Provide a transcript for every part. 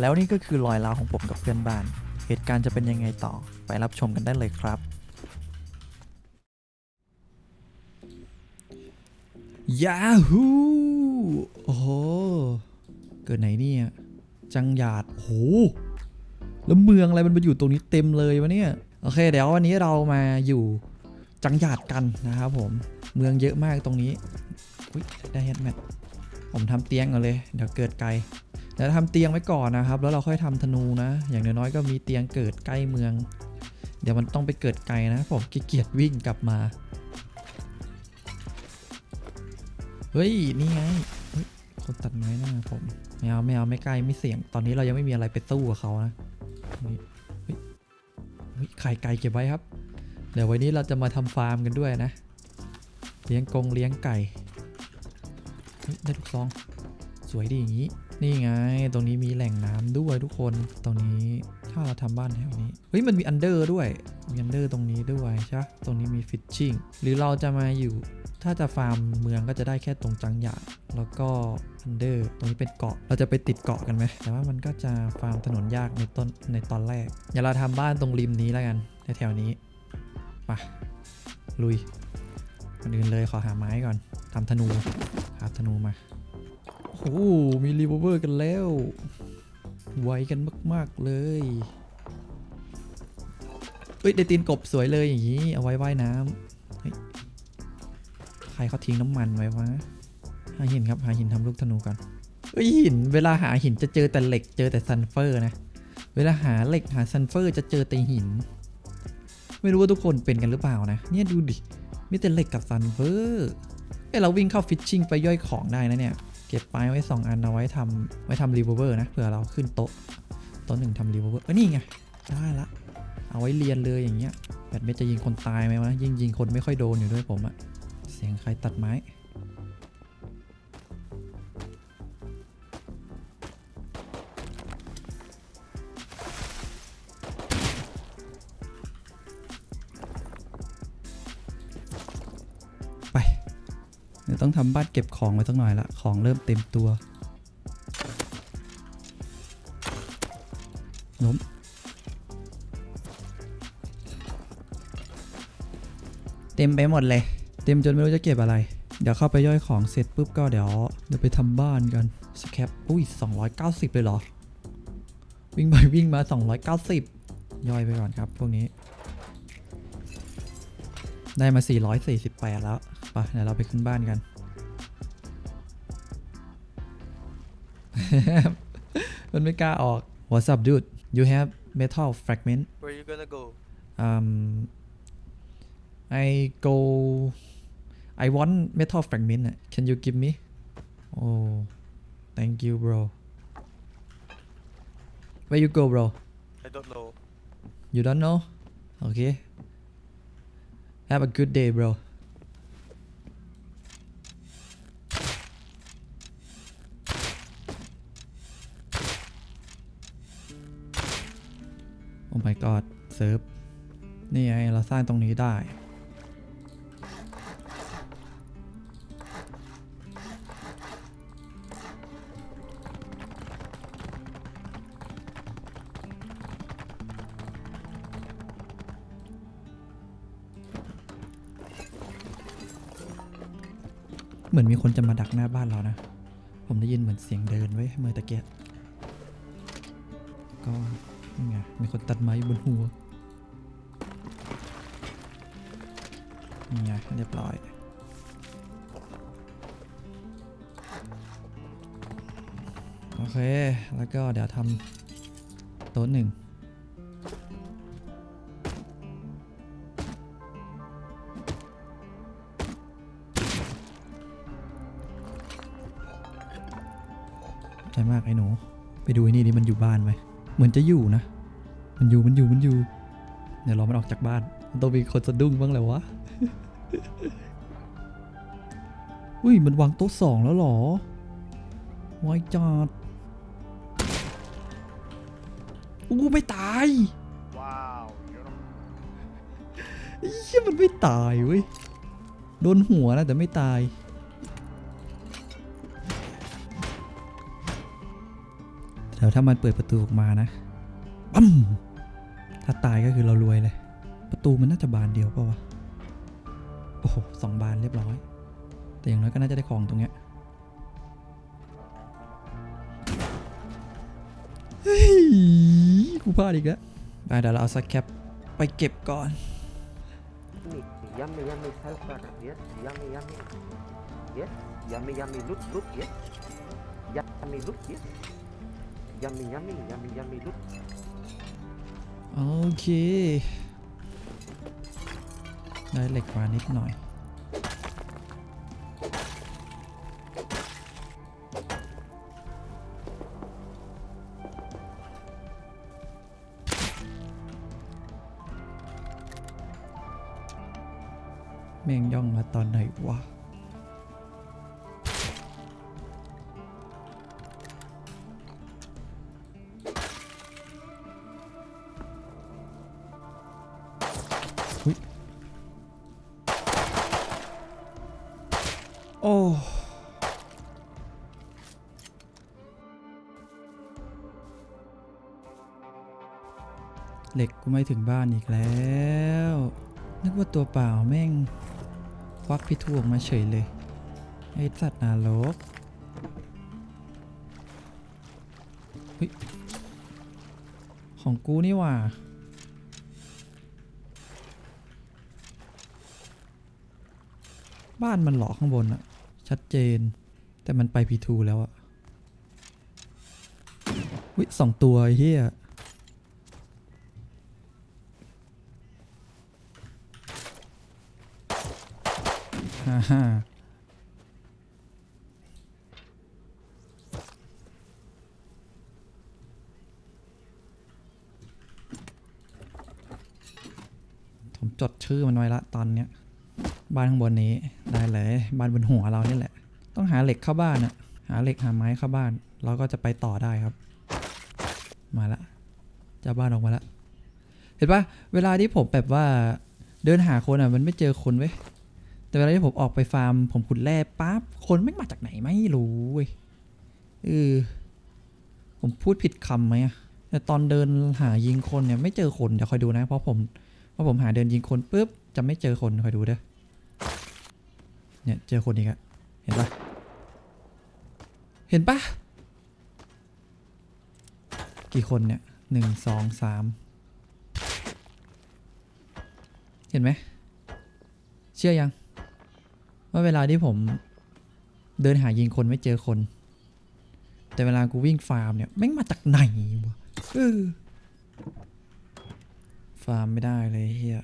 แล้วนี่ก็คือรอยร้าวของผมกับเพื่อนบ้าน เหตุการณ์จะเป็นยังไงต่อไปรับชมกันได้เลยครับ ยาฮูโอ้โห เกิดไหนเนี่ยจังหยาดโอ้โหแล้วเมืองอะไรมันมาอยู่ตรงนี้เต็มเลยวะเนี่ย โอเค เดี๋ยววันนี้เรามาอยู่จังหยาดกันนะครับผม เมืองเยอะมากตรงนี้ อุ้ยได้เฮดแมท ผมทำเตียงก่อนเลย เดี๋ยวเกิดไกลเดี๋ยวทำเตียงไว้ก่อนนะครับ แล้วเราค่อยทำธนูนะ อย่างน้อยๆก็มีเตียงเกิดใกล้เมือง เดี๋ยวมันต้องไปเกิดไกลนะ ผมขี้เกียจวิ่งกลับมา เฮ้ย นี่ไงคนตัดไม้หน้าผมไม่เอาไม่เอาไม่ใกล้ไม่เสี่ยง ตอนนี้เรายังไม่มีอะไรไปสู้กับเขานะเฮ้ยเฮ้ยไข่ไก่เก็บไว้ครับ เดี๋ยววันนี้เราจะมาทำฟาร์มกันด้วยนะ เลี้ยงกงเลี้ยงไก่ ได้ลูกซอง สวยดีอย่างนี้ นี่ไง ตรงนี้มีแหล่งน้ำด้วยทุกคน ตรงนี้ถ้าเราทำบ้านแถวนี้ เฮ้ย มันมีอันเดอร์ด้วย มีอันเดอร์ตรงนี้ด้วยใช่ปะตรงนี้มีฟิชชิ่ง หรือเราจะมาอยู่ ถ้าจะฟาร์มเมืองก็จะได้แค่ตรงจังหยาดแล้วก็อันเดอร์ ตรงนี้เป็นเกาะ เราจะไปติดเกาะกันไหม แต่ว่ามันก็จะฟาร์มถนนยากในต้น ในตอนแรก อย่าเราทำบ้านตรงริมนี้แล้วกันแถวนี้ไปลุยคนอื่นเลยขอหาไม้ก่อนทำธนูาธนูมา โอ้โหมีรีเวอร์กันแล้ว ไวกันมาก ๆ เลยเฮ้ย ได้ตีนกบสวยเลยอย่างนี้ เอาไว้ว่ายน้ำใครเขาทิ้งน้ำมันไว้วะ หาหินครับ หาหินทำลูกธนูกันเฮ้ยหิน เวลาหาหินจะเจอแต่เหล็ก เจอแต่ซันเฟอร์นะ เวลาหาเหล็กหาซันเฟอร์จะเจอแต่หิน ไม่รู้ว่าทุกคนเป็นกันหรือเปล่านะ เนี่ยดูดิ มีแต่เหล็กกับซันเฟอร์ เอ้ยเราวิ่งเข้าฟิชชิงไปย่อยของได้นะเนี่ย เก็บไปไว้ 2 อันเอาไว้ทำไว้ทำรีเวอร์นะเผื่อเราขึ้นโต๊ะโต๊ะหนึ่งทำรีเวอร์เออนี่ไงได้ละเอาไว้เรียนเลยอย่างเงี้ยแบบไม่จะยิงคนตายไหมวะยิงยิงคนไม่ค่อยโดนอยู่ด้วยผมอะเสียงใครตัดไม้ ยวต้องทำบ้านเก็บของไว้สักหน่อยละของเริ่มเต็มตัวล้มเต็มไปหมดเลย เต็มจนไม่รู้จะเก็บอะไร เดี๋ยวเข้าไปย่อยของเสร็จปุ๊บก็เดี๋ยวเดี๋ยวไปทำบ้านกันสแคปอุ้ย 290 เลยเหรอ วิ่งไปวิ่งมา 290 ย่อยไปก่อนครับ พวกนี้ ได้มา 448 แล้ว ไปเดี๋ยวเราไปขึ้นบ้านกัน มันไม่กล้าออก What's up dude you have metal fragment Where you gonna go? um I go I want metal fragment อะ can you give me oh thank you bro where you go bro I don't know. you don't know okay have a good day bro Oh my god เซิร์ฟนี่ไงเราสร้างตรงนี้ได้ เหมือนมีคนจะมาดักหน้าบ้านเรานะ ผมได้ยินเหมือนเสียงเดินไว้เมื่อตะเกียบก็ นี่ไงมีคนตัดไม้บนหัวนี่ไงเรียบร้อยโอเค แล้วก็เดี๋ยวทำโต๊ะหนึ่งใจมากไอ้หนู ไปดูไอ้นี่ดิมันอยู่บ้านไหม เหมือนจะอยู่นะ มันอยู่มันอยู่มันอยู่เดี๋ยวรอมันออกจากบ้านมันต้องมีคนสะดุ้งบ้างแหละวะอุ้ยมันวางโต๊ะสองแล้วเหรอไว้จัดอู้ไม่ตาย Wow. You're ไอ้เหี้ยมันไม่ตายเว้ยโดนหัวนะแต่ไม่ตายแล้วถ้ามันเปิดประตูออกมานะปั๊ม ถ้าตายก็คือเรารวยเลย ประตูมันน่าจะบานเดียวป่าวะ โอ้โหสองบานเรียบร้อย แต่อย่างน้อยก็น่าจะได้ของตรงเนี้ยเฮ้ยกูพลาดอีกแล้วได้เดี๋ยวเราเอาสแคปไปเก็บก่อน Yummy, yummy, yummy self product, yes, yummy, yummy, yes, yummy, yummy look, look, yes, yummy look, yes, yummy, yummy, yummy, yummy look. โอเค ได้เหล็กมานิดหน่อย แม่งย่องมาตอนไหนวะ อ้เหล็กกูไม่ถึงบ้านอีกแล้ว นึกว่าตัวเปล่าแม่ง ควักพิทูออกมาเฉยเลย ไอ้สัตว์นรกเฮ้ยของกูนี่ว่าบ้านมันหลอกข้างบนอะ ชัดเจน แต่มันไปพีทูแล้วอะวิสองตัวไอ้เฮียฮ่าฮ่าผมจดชื่อมันไว้ละตอนเนี้ย บ้านข้างบนนี้ได้เลยบ้านบนหัวเรานี่แหละ ต้องหาเหล็กเข้าบ้านอะหาเหล็กหาไม้เข้าบ้าน เราก็จะไปต่อได้ครับ มาละเจ้าบ้านออกมาละเห็นปะเวลาที่ผมแบบว่าเดินหาคนอะมันไม่เจอคนเว้ยแต่เวลาที่ผมออกไปฟาร์ม ผมขุดแร่ปั๊บคนไม่มาจากไหนไม่รู้เว้ยเออผมพูดผิดคำไหมอะแต่ตอนเดินหายิงคนเนี่ยไม่เจอคนเดี๋ยวคอยดูนะ เพราะผมเพราะผมหาเดินยิงคนปุ๊บจะไม่เจอคนคอยดูเด้อ เนี่ยเจอคนอีกอะเห็นปะเห็นปะกี่คนเนี่ยหนึ่งสองสามเห็นไหม เชื่อยัง ว่าเวลาที่ผมเดินหายิงคนไม่เจอคน แต่เวลากูวิ่งฟาร์มเนี่ยแม่งมาจากไหนวะเออฟาร์มไม่ได้เลยเฮีย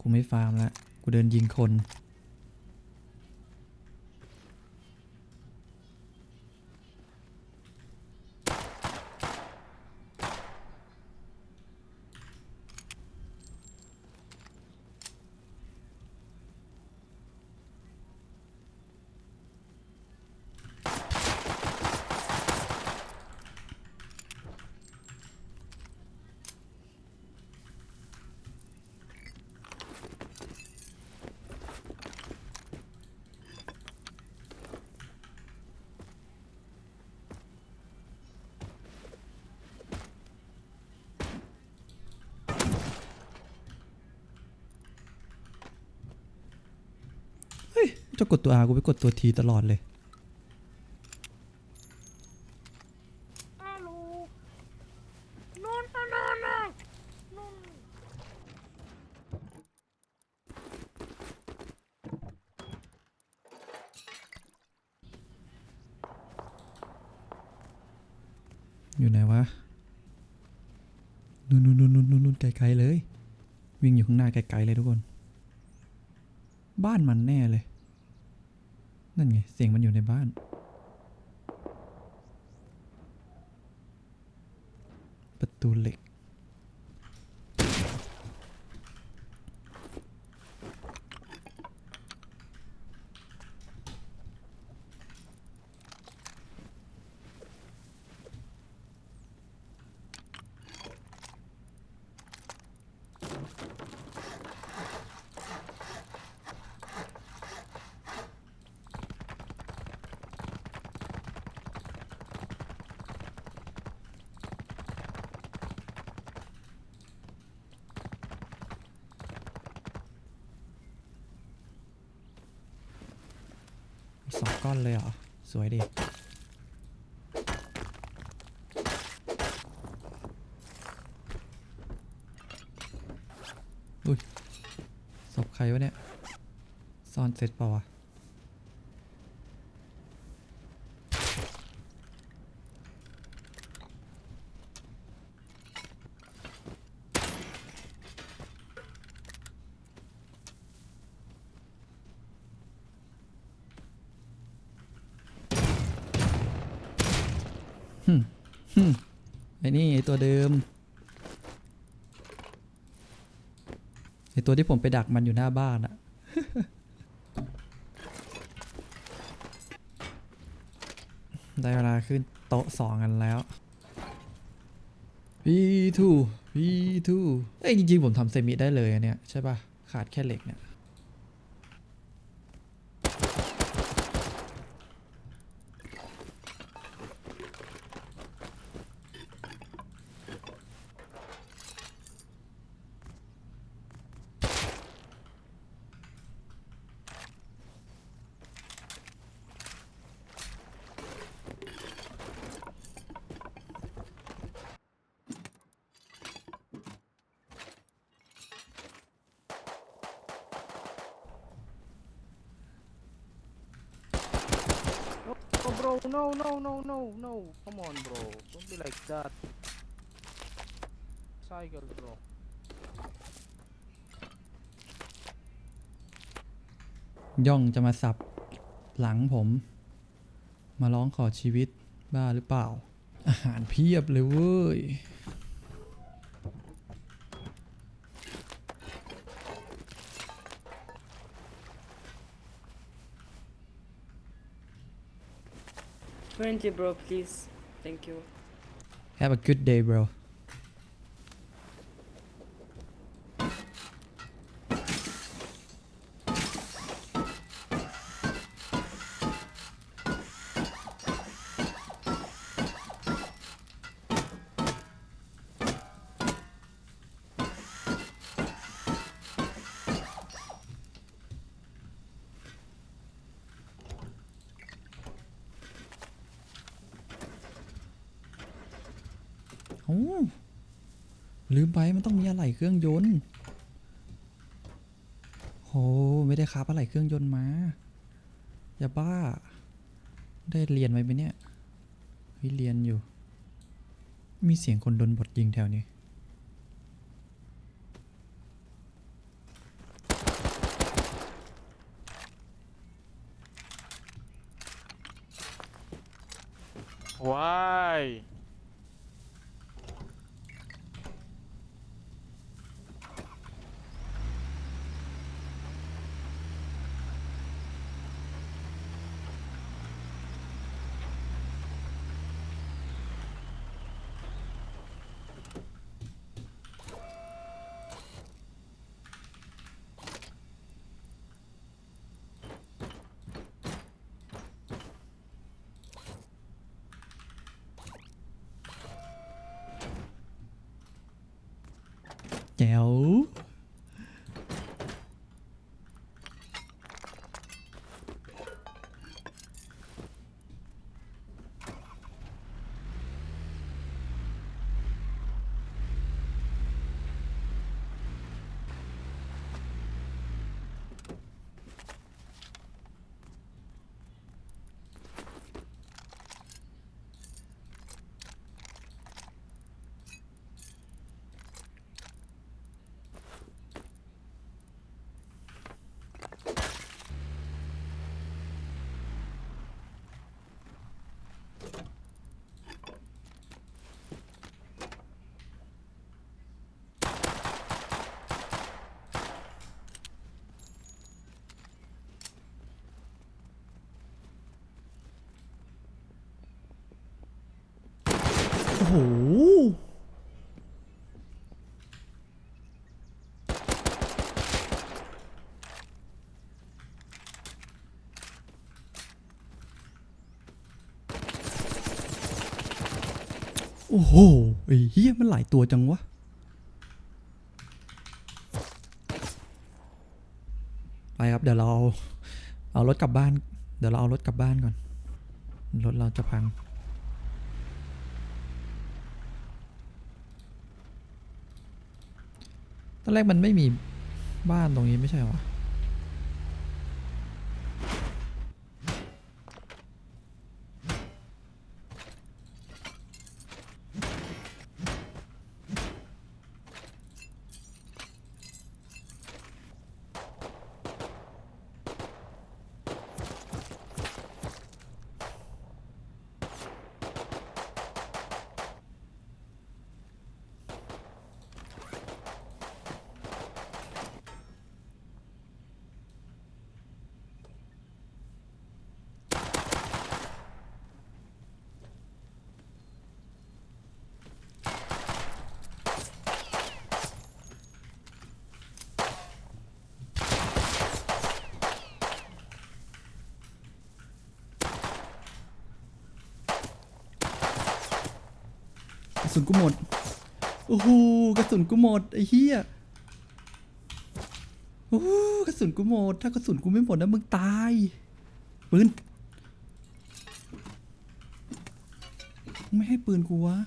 กูไม่ฟาร์มละ กูเดินยิงคน จะ กดตัว R กูไปกดตัว T ตลอดเลยไหนวะ นู่นนู่นนู่นนู่นนู่นไกลๆเลย วิ่งอยู่ข้างหน้าไกลๆเลยทุกคน บ้านมันแน่เลย นั่นไง เสียงมันอยู่ในบ้าน ประ ตูเหล็ก สองก้อนเลยเหรอ สวยดิอุ้ยศพใครวะเนี่ย ซ่อนเสร็จเปล่าวะ ไอ้นี่ไอ้ตัวเดิม ไอ้ตัวที่ผมไปดักมันอยู่หน้าบ้านอะได้เวลาขึ้นโต๊ะสองกันแล้ว P2 P2 เอ้ยจริงๆ ผมทำเซมิได้เลยอะเนี่ย ใช่ป่ะ ขาดแค่เหล็กเนี่ย Oh, bro, no, no, no, no, no. Come on, bro. Don't be like that. Cycle, bro. ย่องจะมาสับหลังผม มาร้องขอชีวิตบ้าหรือเปล่า อาหารเพียบเลยเว้ย Twenty, bro, please. Thank you. Have a good day bro เครื่องยนต์โหไม่ได้ครับอะไหล่เครื่องยนต์มาอย่าบ้า ได้เรียนไว้ไหมเนี่ยเฮ้ยเรียนอยู่ มีเสียงคนโดนบทยิงแถวนี้ Why? แจ๋ ว อ้โหโอ้โหไอ้เฮียมันหลายตัวจังวะ ไปครับ เดี๋ยวเราเอารถกลับบ้าน เดี๋ยวเราเอารถกลับบ้านก่อน รถเราจะพัง ตอนแรกมันไม่มีบ้านตรงนี้ไม่ใช่เหรอ สุนกูหมด โอ้โหกระสุนกูหมดไอ้เหี้ยโอ้โหกระสุนกูหมด ถ้ากระสุนกูไม่หมดนะมึงตายปืนไม่ให้ปืนกูวะ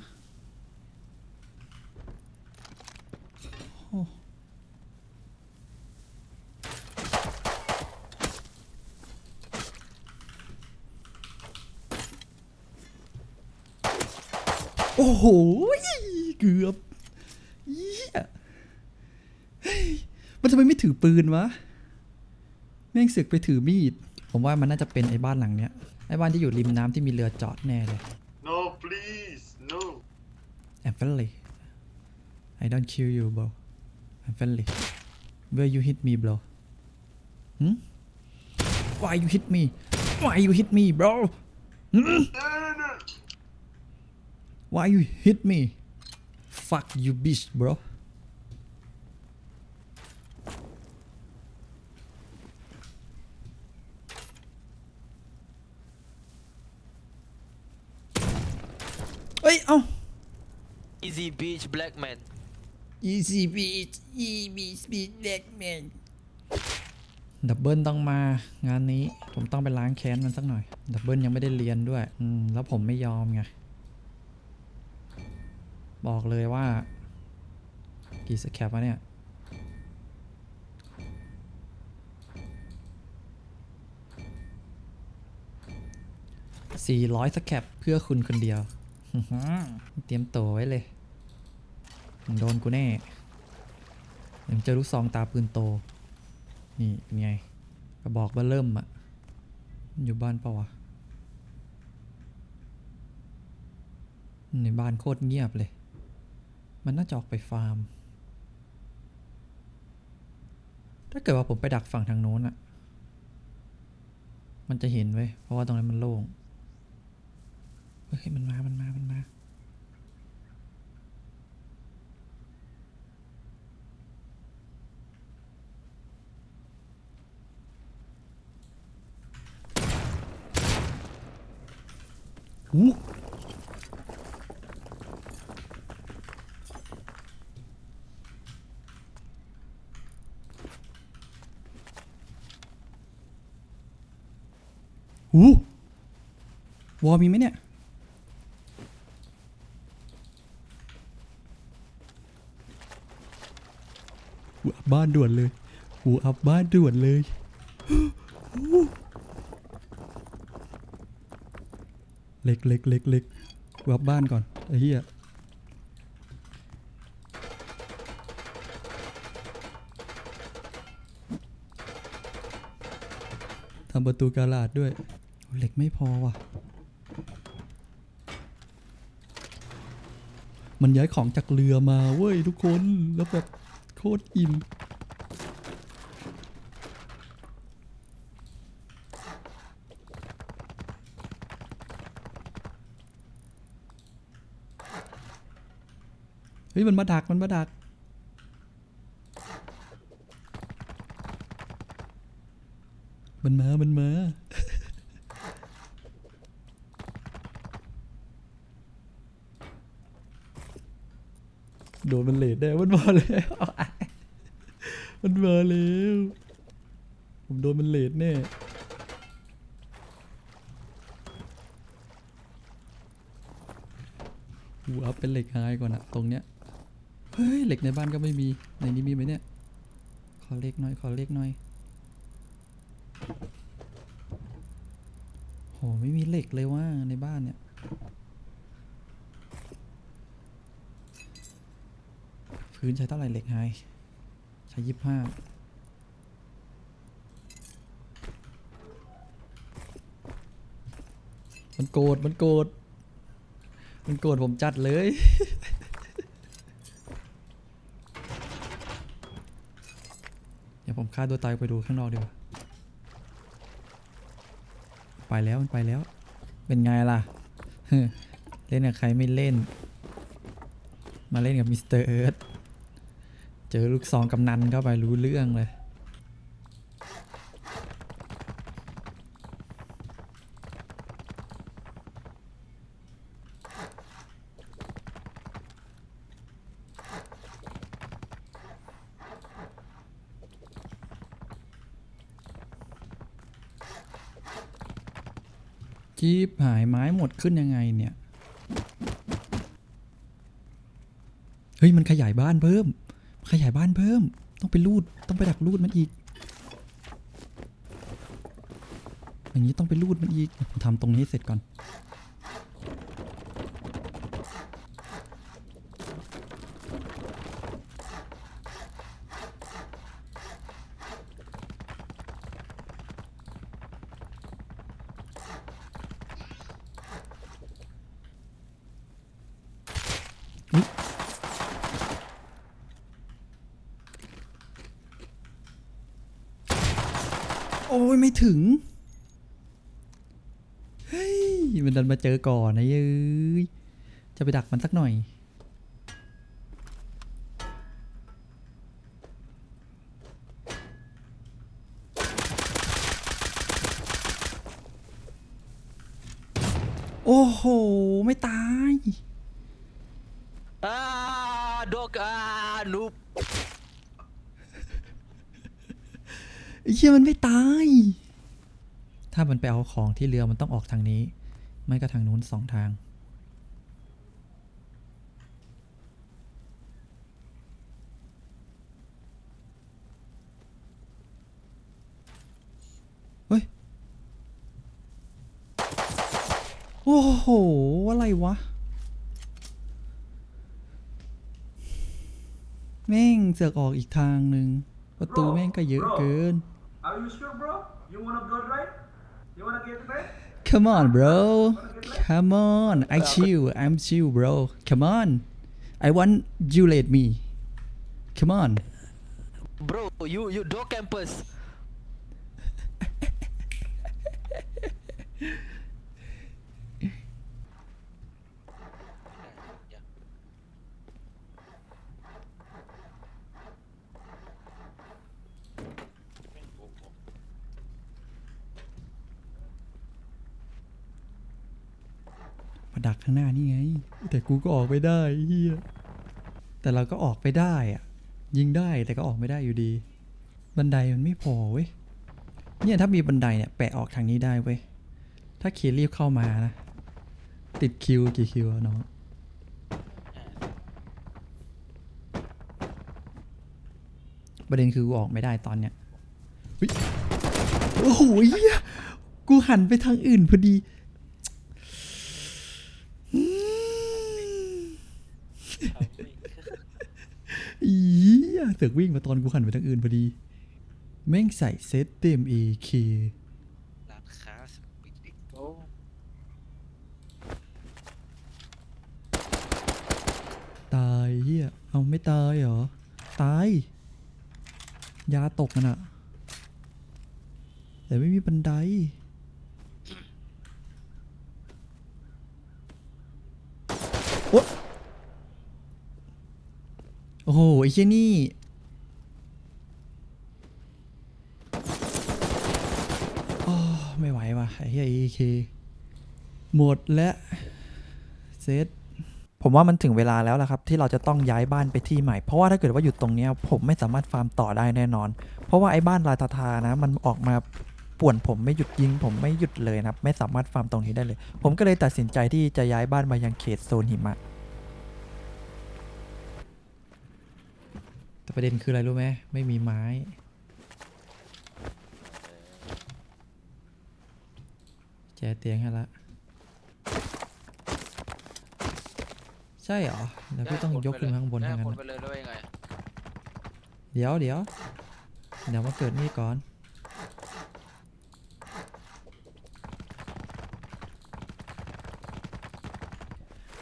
โอ้โห เกือบเหี้ยเฮ้ยมันทำไมไม่ถือปืนวะ แม่งเสือกไปถือมีด ผมว่ามันน่าจะเป็นไอ้บ้านหลังเนี้ย ไอ้บ้านที่อยู่ริมน้ำที่มีเรือจอดแน่เลย No, please, no. I'm friendly I don't kill you bro I'm friendly Where you hit me bro hmm? Why you hit me Why you hit me bro hmm? Why you hit me Fuck you bitch bro เอ้ย เอ้า Easy beach black man Easy beat Easy speed black man ดับเบิลต้องมางานนี้ผมต้องไปล้างแค้นมันสักหน่อย ดับเบิลยังไม่ได้เรียนด้วย อืม แล้วผมไม่ยอมไง บอกเลยว่า กี่สแคปวะเนี่ยสี่ร้อยสแคปเพื่อคุณคนเดียว เตรียมตัวไว้เลยมึงโดนกูแน่ยวมึงเจอลูกซองตาปืนโต นี่เป็นไงกระบอกว่าเริ่มอะอยู่บ้านเปล่าวะ ในบ้านโคตรเงียบเลย มันน่าจะออกไปฟาร์ม ถ้าเกิดว่าผมไปดักฝั่งทางโน้นอะมันจะเห็นเว้ยเพราะว่าตรงนั้นมันโล่ง เฮ้ย มันมา มันมา มันมาอู้ หูวอมีไหมเนี่ย หูอับบ้านด่วนเลย หูอับบ้านด่วนเลยเล็กเล็กเล็กเล็กกูอับบ้านก่อนไอ้เหี้ย ประตูกาลาดด้วย เหล็กไม่พอว่ะ มันย้ายของจากเรือมาเว้ยทุกคนแล้วแบบโคตรอิ่มเฮ้ยมันมาดักมันมาดักมันมามัน โดนมันเลดได้มันมาแล้วมันมาแล้วผมโดนมันเลดแน่อูอัพเป็นเหล็กหายก่อนอะตรงเนี้ยเฮ้ยเหล็กในบ้านก็ไม่มีในนี้มีไหมเนี่ยขอเลขหน่อยขอเลขหน่อยโหไม่มีเหล็กเลยว่าในบ้านเนี่ย พื้นใช้เท่าไหร่เหล็กไฮใช้ยี่ห้ามันโกรธมันโกรธมันโกรธผมจัดเลย เดี๋ยวผมฆ่าตัวตายไปดูข้างนอกดีกว่า ไปแล้วมันไปแล้ว เป็นไงล่ะ เล่นกับใครไม่เล่น มาเล่นกับมิสเตอร์เอิร์ธ เจอลูกซองกำนันเข้าไปรู้เรื่องเลย จีบหายไม้หมดขึ้นยังไงเนี่ย เฮ้ย มันขยายบ้านเพิ่ม ขยายบ้านเพิ่ม ต้องไปรูด ต้องไปดักรูดมันอีก อย่างนี้ต้องไปรูดมันอีกผมทำตรงนี้เสร็จก่อน อ้ยไม่ถึง เฮ้ย มันดันมาเจอก่อนนะเย้ย จะไปดักมันสักหน่อย โอ้โห ไม่ตาย Ah, dog. Ah, noob. ไอ้เชี่ยมันไม่ตายถ้า มันไปเอาของที่เรือมันต้องออกทางนี้ ไม่ก็ทางนู้นสองทาง เฮ้ย โอ้โห อะไรวะ แม่งเสือกออกอีกทางหนึ่งประตูแม่งก็เยอะเกิน Are you sure, bro? You wanna go right? You wanna get right? Come on, bro. Come on. I chill. I'm chill, bro. Come on. I want you let me. Come on. Bro, you you dog campus. ดักข้างหน้านี่ไง แต่กูก็ออกไม่ได้เฮียแต่เราก็ออกไปได้อะยิงได้แต่ก็ออกไม่ได้อยู่ดี บันไดมันไม่พอเว้ยเนี่ยถ้ามีบันไดเนี่ยแปะออกทางนี้ได้เว้ยถ้าเครีบเข้ามานะ ติดคิวกี่คิวอะน้องประเด็นคือกูออกไม่ได้ตอนเนี้ยโอ้โหเหี้ยกูหันไปทางอื่นพอดี อีย เสือกวิ่งมาตอนกูหันไปทางอื่นพอดี แม่งใส่เซตเต็ม AK ร้านค้าสปิดิโอตายเฮียเอาไม่ตายเหรอ ตาย ยาตกมันอะแต่ไม่มีบันได โอ๊ะโอ้โห ไอ้เชี่ยนี่ ฮีย AEK หมดและเซตผมว่ามันถึงเวลาแล้วล่ะครับ ที่เราจะต้องย้ายบ้านไปที่ใหม่ เพราะว่าถ้าเกิดว่าอยู่ตรงนี้ผมไม่สามารถฟาร์มต่อได้แน่นอน เพราะว่าไอ้บ้านลาตาทานะ มันออกมาป่วนผมไม่หยุดยิง ผมไม่หยุดเลยนะไม่สามารถฟาร์มตรงนี้ได้เลย ผมก็เลยตัดสินใจที่จะย้ายบ้านมายังเขตโซนหิมะแต่ประเด็นคืออะไรรู้ไหมไม่มีไม้ เตียงให้ละ ใช่เหรอเดี๋ยวพี่ต้องยกขึ้นข้างบนได้ทางนั้คนนไปเลยแล้วยังไงเดี๋ยวเดี๋ยวเดี๋ยวมาเกิดนี่ก่อน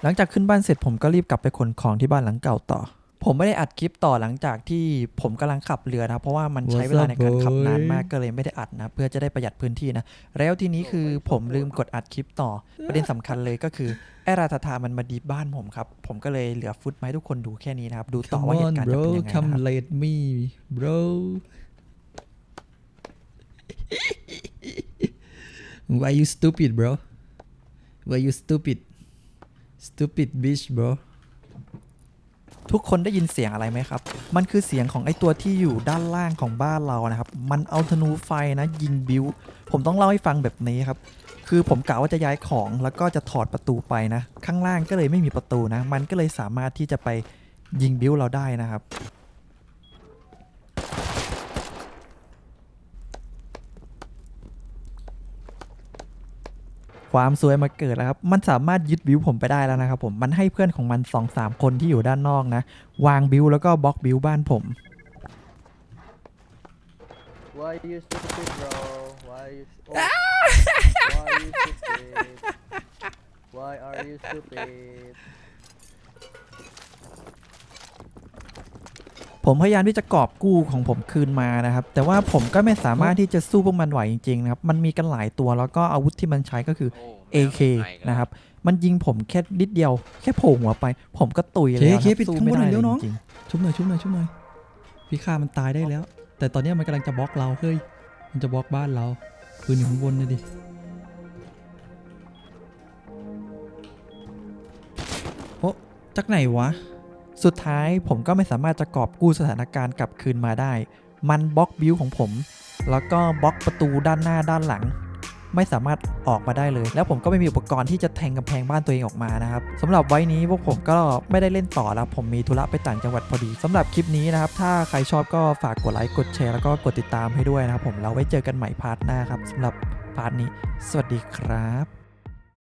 หลังจากขึ้นบ้านเสร็จผมก็รีบกลับไปขนของที่บ้านหลังเก่าต่อ ผมไม่ได้อัดคลิปต่อหลังจากที่ผมกำลังขับเรือนะครับเพราะว่ามันใช้เวลาในการขับนานมากก็เลยไม่ได้อัดนะ เพื่อจะได้ประหยัดพื้นที่นะ แล้วทีนี้คือผมลืมกดอัดคลิปต่อ ประเด็นสำคัญเลยก็คือไอราทาทามันมาดีบ้านผมครับ ผมก็เลยเหลือฟุตมาให้ทุกคนดูแค่นี้นะครับ ดูต่อว่าเหตุการณ์จะเป็นยังไงนะครับ come late me bro why you stupid bro why you stupid stupid bitch bro ทุกคนได้ยินเสียงอะไรไหมครับ มันคือเสียงของไอตัวที่อยู่ด้านล่างของบ้านเรานะครับ มันเอาธนูไฟนะยิงบิว ผมต้องเล่าให้ฟังแบบนี้ครับ คือผมกะว่าจะย้ายของแล้วก็จะถอดประตูไปนะ ข้างล่างก็เลยไม่มีประตูนะ มันก็เลยสามารถที่จะไปยิงบิวเราได้นะครับ ความสวยมาเกิดแล้วครับ มันสามารถยึดบิวผมไปได้แล้วนะครับผม มันให้เพื่อนของมัน2อสามคนที่อยู่ด้านนอกนะ วางบิวแล้วก็บล็อกบิวบ้านผม Why you stupid, bro? Why you? Oh. Why you stupid? Why are you stupid? ผมพยายามที่จะกอบกู้ของผมคืนมานะครับ แต่ว่าผมก็ไม่สามารถที่จะสู้พวกมันไหวจริงๆนะครับ มันมีกันหลายตัวแล้วก็อาวุธที่มันใช้ก็คือโอ้ AK นะครับ มันยิงผมแค่นิดเดียว แค่โผล่หัวไป ผมก็ตุยเลยเคปิดข้างบนหน่อยเร็วน้องจริงชุบหน่อยชุบหน่อยชุบหน่อยพี่ฆ่ามันตายได้แล้ว แต่ตอนเนี้ยมันกำลังจะบล็อกเราเฮ้ย มันจะบล็อกบ้านเราปืนอยู่ข้างบนนะดิโอ้จากไหนวะ สุดท้ายผมก็ไม่สามารถจะกอบกู้สถานการณ์กลับคืนมาได้ มันบล็อกบิวของผม แล้วก็บล็อกประตูด้านหน้าด้านหลัง ไม่สามารถออกมาได้เลย แล้วผมก็ไม่มีอุปกรณ์ที่จะแทงกำแพงบ้านตัวเองออกมานะครับสำหรับไว้นี้พวกผมก็ไม่ได้เล่นต่อแล้ว ผมมีธุระไปต่างจังหวัดพอดีสำหรับคลิปนี้นะครับ ถ้าใครชอบก็ฝากกดไลค์กดแชร์แล้วก็กดติดตามให้ด้วยนะครับผมเราไว้เจอกันใหม่พาร์ทหน้าครับสำหรับพาร์ทนี้ สวัสดีครับ